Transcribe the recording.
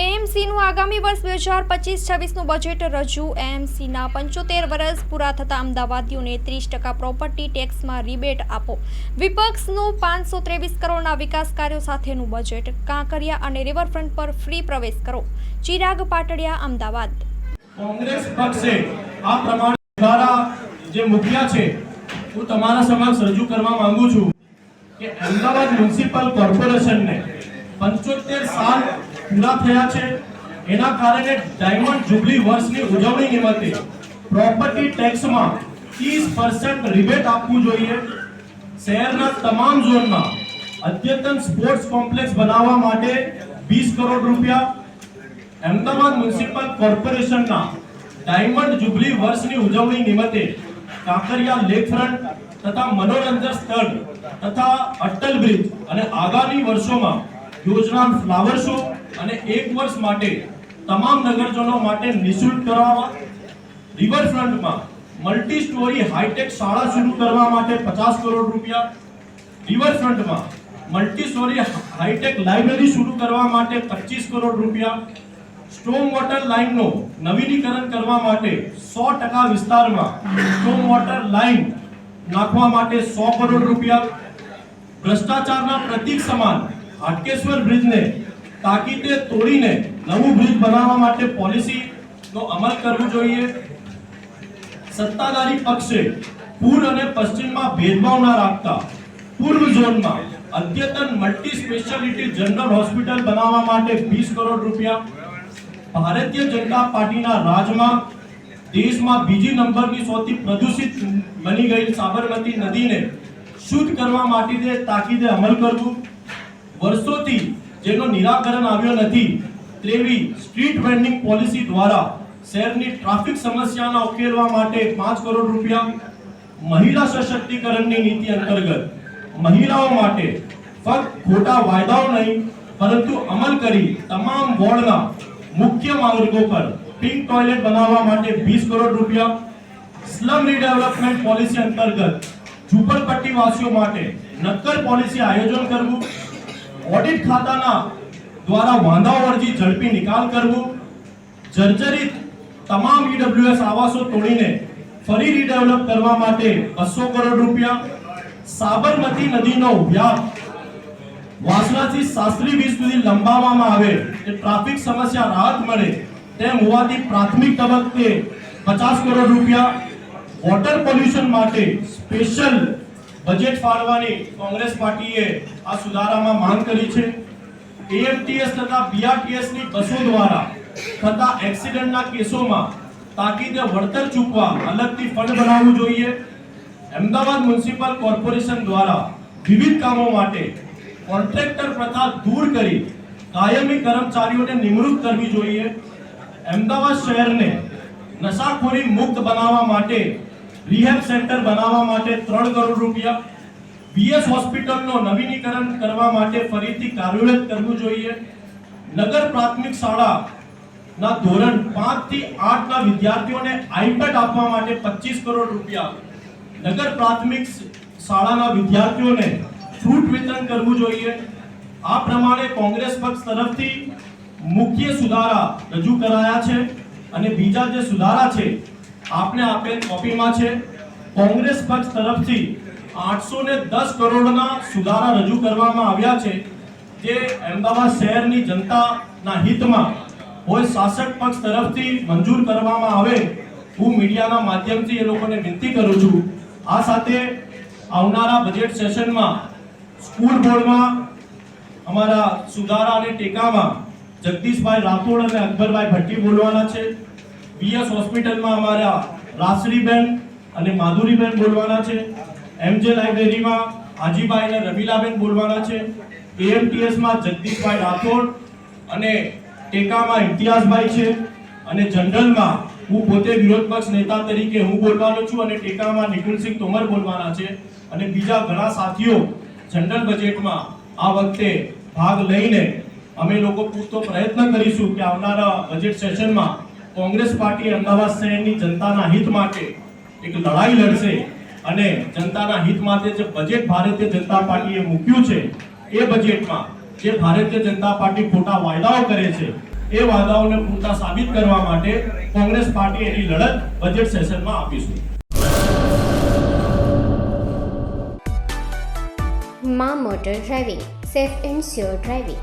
એએમસીનું આગામી વર્ષ બે હજાર પચીસ છવ્વીસનું બજેટ રજૂ. એએમસીના પંચોતેર વર્ષ પૂરા થતાં અમદાવાદીઓને ત્રીસ ટકા પ્રોપર્ટી ટેક્સમાં રિબેટ આપો. વિપક્ષનું પાંચસો ત્રેવીસ કરોડના વિકાસ કાર્યો સાથેનું બજેટ કાંકરિયા અને રિવરફ્રન્ટ પર ફ્રી પ્રવેશ કરો. ચિરાગ પાટડિયા, અમદાવાદ. કોંગ્રેસ પક્ષે આ પ્રમાણે દ્વારા જે મૂક્યા છે, હું તમારા સમક્ષ રજૂ કરવા માંગુ છું કે અમદાવાદ મ્યુનિસિપલ કોર્પોરેશનને પંચોતેર સાલ પૂરા થયા છે. એના કારણે ડાયમંડ જુબલી વર્ષની ઉજવણી નિમિત્તે પ્રોપર્ટી ટેક્સમાં 30% રિબેટ આપવું જોઈએ. શહેરના તમામ ઝોનમાં અદ્યતન સ્પોર્ટ્સ કોમ્પ્લેક્સ બનાવવા માટે વીસ કરોડ રૂપિયા. અમદાવાદ મ્યુનિસિપલ કોર્પોરેશનના ડાયમંડ જુબલી વર્ષની ઉજવણી નિમિત્તે કાંકરિયા લેકફ્રન્ટ તથા મનોરંજન સ્થળ તથા અટલ બ્રિજ અને આગામી વર્ષોમાં યોજના ફ્લાવર શો અને એક વર્ષ માટે તમામ નગરજનો માટે નિઃશુલ્ક કરવામાં રિવરફ્રન્ટમાં મલ્ટી સ્ટોરી હાઈટેક શાળા શરૂ કરવા માટે 50 કરોડ રૂપિયા રિવરફ્રન્ટમાં multi storey hi tech library શરૂ કરવા માટે 25 કરોડ રૂપિયા સ્ટ્રોમ વોટર લાઇનનો નવીનીકરણ કરવા માટે સો ટકા વિસ્તારમાં સ્ટ્રોમ વોટર લાઇન નાખવા માટે સો કરોડ રૂપિયા. ભ્રષ્ટાચારના પ્રતિક સમાન હાટકેશ્વર બ્રિજને તાકીદે તોડીને નવું બ્રિજ બનાવવા માટે પોલિસીનો અમલ કરવો જોઈએ. સત્તાધારી પક્ષે પૂર્વ અને પશ્ચિમમાં ભેદભાવ ના રાખતા પૂર્વ ઝોનમાં અદ્યતન મલ્ટી સ્પેશિયાલિટી જનરલ હોસ્પિટલ બનાવવા માટે 20 કરોડ રૂપિયા. ભારતીય જનતા પાર્ટીના રાજમાં દેશમાં બીજી નંબરની સૌથી પ્રદૂષિત બની ગઈ સાબરમતી નદીને શુદ્ધ કરવા માટે તાકીદે અમલ કરવું. વર્ષોથી જેનો નિરાકરણ આવ્યો નથી તેવી સ્ટ્રીટ વેન્ડિંગ પોલિસી દ્વારા શહેરની ટ્રાફિક સમસ્યાના ઉકેલવા માટે પાંચ કરોડ રૂપિયા મહિલા સશક્તિકરણની નીતિ અંતર્ગત મહિલાઓ માટે ફક્ત ખોટા વાયદાઓ નહીં, પરંતુ અમલ કરી તમામ વોર્ડના મુખ્ય માર્ગો પર પિંક ટોયલેટ બનાવવા માટે 20 કરોડ રૂપિયા. સ્લમ રીડેવલપમેન્ટ પોલિસી અંતર્ગત ઝુંપડપટ્ટીવાસીઓ માટે નક્કર પોલિસી આયોજન કરવું. ઓડિટ ખાતાના દ્વારા વાંધાઓ અરજી ઝડપી નિકાલ કરવું, જર્જરિત તમામ ઈડબ્લ્યુએસ આવાસો તોડીને ફરી રીડેવલપ કરવા માટે બસો કરોડ રૂપિયા, સાબરમતી નદીનો વ્યાપ વાસણાથી શાસ્ત્રી વીજ સુધી લંબાવવામાં આવે તે ટ્રાફિક સમસ્યા રાહત મળે, તેમ હોવાથી પ્રાથમિક તબક્કે 50 કરોડ રૂપિયા વોટર પોલ્યુશન માટે સ્પેશિયલ બજેટ ફાળવાની કોંગ્રેસ પાર્ટીએ આ સુધારામાં માંગ કરી છે. એએમટીએસ તથા બીઆરટીએસની બસો દ્વારા થતા એક્સિડન્ટના કેસોમાં તાકીદે વળતર ચૂકવા અલગથી ફંડ બનાવવું જોઈએ. અમદાવાદ મ્યુનિસિપલ કોર્પોરેશન દ્વારા વિવિધ કામો માટે કોન્ટ્રાક્ટર પ્રથા દૂર કરી કાયમી કર્મચારીઓને નિમણૂક કરવી જોઈએ. અમદાવાદ શહેરને નશાખોરી મુક્ત બનાવવા માટે રિહેબ સેન્ટર બનાવવા માટે ત્રણ કરોડ રૂપિયા. બીએસ હોસ્પિટલનો નવીનીકરણ કરવા માટે ફરીથી કાર્યરત કરવું જોઈએ. નગર પ્રાથમિક શાળા ના ધોરણ 5 થી 8 ના વિદ્યાર્થીઓને આઈપેડ આપવા માટે 25 કરોડ રૂપિયા. નગર પ્રાથમિક શાળાના વિદ્યાર્થીઓને ફ્રૂટ વિતરણ કરવું જોઈએ. આ પ્રમાણે કોંગ્રેસ પક્ષ તરફથી મુખ્ય સુધારા રજૂ કરાયા છે અને બીજા જે સુધારા છે આપને આપેલ કોપીમાં છે, કોંગ્રેસ પક્ષ તરફથી 810 કરોડના સુધારા રજૂ કરવામાં આવ્યા છે, જે અમદાવાદ શહેરની જનતાના હિતમાં હોય શાસક પક્ષ તરફથી મંજૂર કરવામાં આવે, હું મીડિયાના માધ્યમથી એ લોકોને વિનંતી કરું છું. આ સાથે આવનારા બજેટ સેશનમાં સ્કૂલ બોર્ડમાં અમારા સુધારા અને ટેકામાં જગદીશભાઈ રાઠોડ અને અકબરભાઈ ભટ્ટી બોલવાના છે. બીએસ હોસ્પિટલમાં અમારા રાસરીબેન અને માધુરીબેન બોલવાના છે. એમજે લાઇબ્રેરીમાં હાજીભાઈ અને રમીલાબેન બોલવાના છે. એએમટીએસમાં જગદીશભાઈ રાઠોડ અને ટેકામાં ઇમ્તિયાઝભાઈ છે. અને જનરલમાં હું પોતે વિરોધ પક્ષ નેતા તરીકે હું બોલવાનો છું અને ટેકામાં નિકુલસિંહ તોમર બોલવાના છે. અને બીજા ઘણા સાથીઓ જનરલ બજેટમાં આ વખતે ભાગ લઈને અમે લોકો પૂરતો પ્રયત્ન કરીશું કે આવનારા બજેટ સેશનમાં કોંગ્રેસ પાર્ટી અમદાવાદ શહેરની જનતાના હિત માટે એક લડાઈ લડશે અને જનતાના હિત માટે જે બજેટ ભારતીય જનતા પાર્ટીએ મૂક્યું છે, એ બજેટમાં જે ભારતીય જનતા પાર્ટી ખોટા વાયદાઓ કરે છે, એ વાયદાઓને પૂરતા સાબિત કરવા માટે કોંગ્રેસ પાર્ટી એની લડત બજેટ સેશનમાં આપીશું. મા motor driving, safe and sure driving.